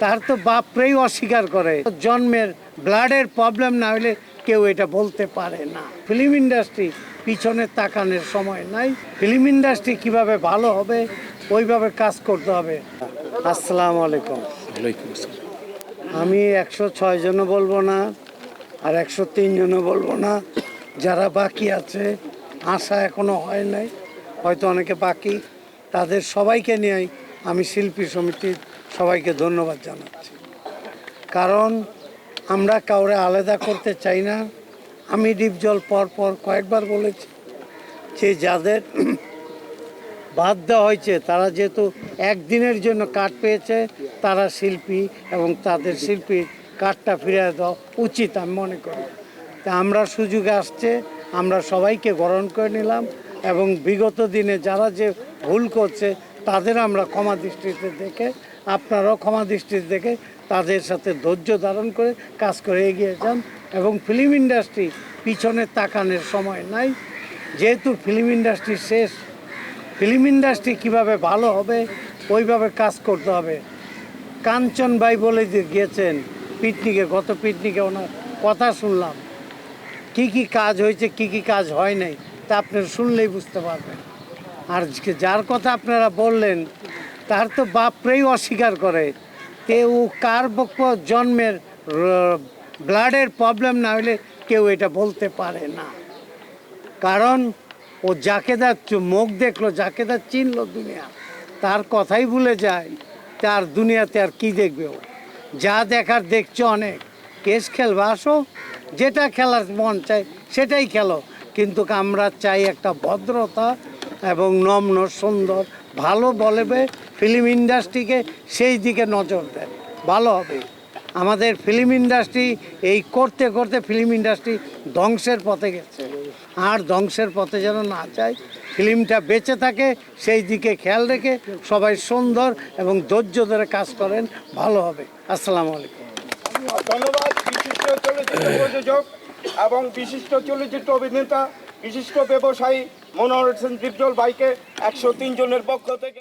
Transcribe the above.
তার তো বাপরেই অস্বীকার করে। জন্মের ব্লাডের প্রবলেম না হলে কেউ এটা বলতে পারে না। ফিল্ম ইন্ডাস্ট্রি পিছনে তাকানোর সময় নাই। ফিল্ম ইন্ডাস্ট্রি কীভাবে ভালো হবে ওইভাবে কাজ করতে হবে। আসসালামু আলাইকুম। আমি একশো ছয় জনও বলব না আর একশো তিন জনও বলব না। যারা বাকি আছে আশা এখনও হয় নাই। হয়তো অনেকে বাকি। তাদের সবাইকে নিয়েই আমি শিল্পী সমিতির সবাইকে ধন্যবাদ জানাচ্ছি। কারণ আমরা কাউরে আলাদা করতে চাই না। আমি ডিপজল পর পর কয়েকবার বলেছি যে যাদের বাদ দেওয়া হয়েছে, তারা যেহেতু একদিনের জন্য কাঠ পেয়েছে, তারা শিল্পী এবং তাদের শিল্পীর কাঠটা ফিরে দেওয়া উচিত আমি মনে করি। তা আমরা সুযোগে আসছে, আমরা সবাইকে গ্রহণ করে নিলাম এবং বিগত দিনে যারা যে ভুল করছে তাদের আমরা ক্ষমা দৃষ্টিতে দেখে, আপনারাও ক্ষমা দৃষ্টিতে দেখে তাদের সাথে ধৈর্য ধারণ করে কাজ করে এগিয়ে যান। এবং ফিল্ম ইন্ডাস্ট্রি পিছনে তাকানোর সময় নাই। যেহেতু ফিল্ম ইন্ডাস্ট্রি শেষ, ফিল্ম ইন্ডাস্ট্রি কীভাবে ভালো হবে, ওইভাবে কাজ করতে হবে। কাঞ্চন ভাই বলে গিয়েছেন, পিকনিকে, গত পিকনিকে ওনার কথা শুনলাম। কি কি কাজ হয়েছে, কি কি কাজ হয় নাই, তা আপনি শুনলেই বুঝতে পারবেন। আর যার কথা আপনারা বললেন, তার তো বাপরেই অস্বীকার করে। কেউ কার পক্ষ জন্মের ব্লাডের প্রবলেম না হলে কেউ এটা বলতে পারে না। কারণ ও যাকে তার মুখ দেখল, যাকে তার চিনলো দুনিয়া, তার কথাই ভুলে যায়, তার দুনিয়াতে আর কি দেখবে ও? যা দেখার দেখছ অনেক। কেস খেলবে, আসো। যেটা খেলার মন চায়, সেটাই খেলো। কিন্তু আমরা চাই একটা ভদ্রতা এবং নম্ন সুন্দর, ভালো বলবে ফিল্ম ইন্ডাস্ট্রিকে সেই দিকে নজর দেন ভালো হবে। আমাদের ফিল্ম ইন্ডাস্ট্রি এই করতে করতে ফিল্ম ইন্ডাস্ট্রি ধ্বংসের পথে গেছে। আর ধ্বংসের পথে যেন না যায় ফিল্মটা বেঁচে থাকে, সেই দিকে খেয়াল রেখে সবাই সুন্দর এবং ধৈর্য ধরে কাজ করেন, ভালো হবে। আসসালামু আলাইকুম। ধন্যবাদ। বিশিষ্ট চলচ্চিত্র প্রযোজক এবং বিশিষ্ট চলচ্চিত্র অভিনেতা বিশিষ্ট ব্যবসায়ী মনোহর হোসেন বাইকে একশো জনের পক্ষ থেকে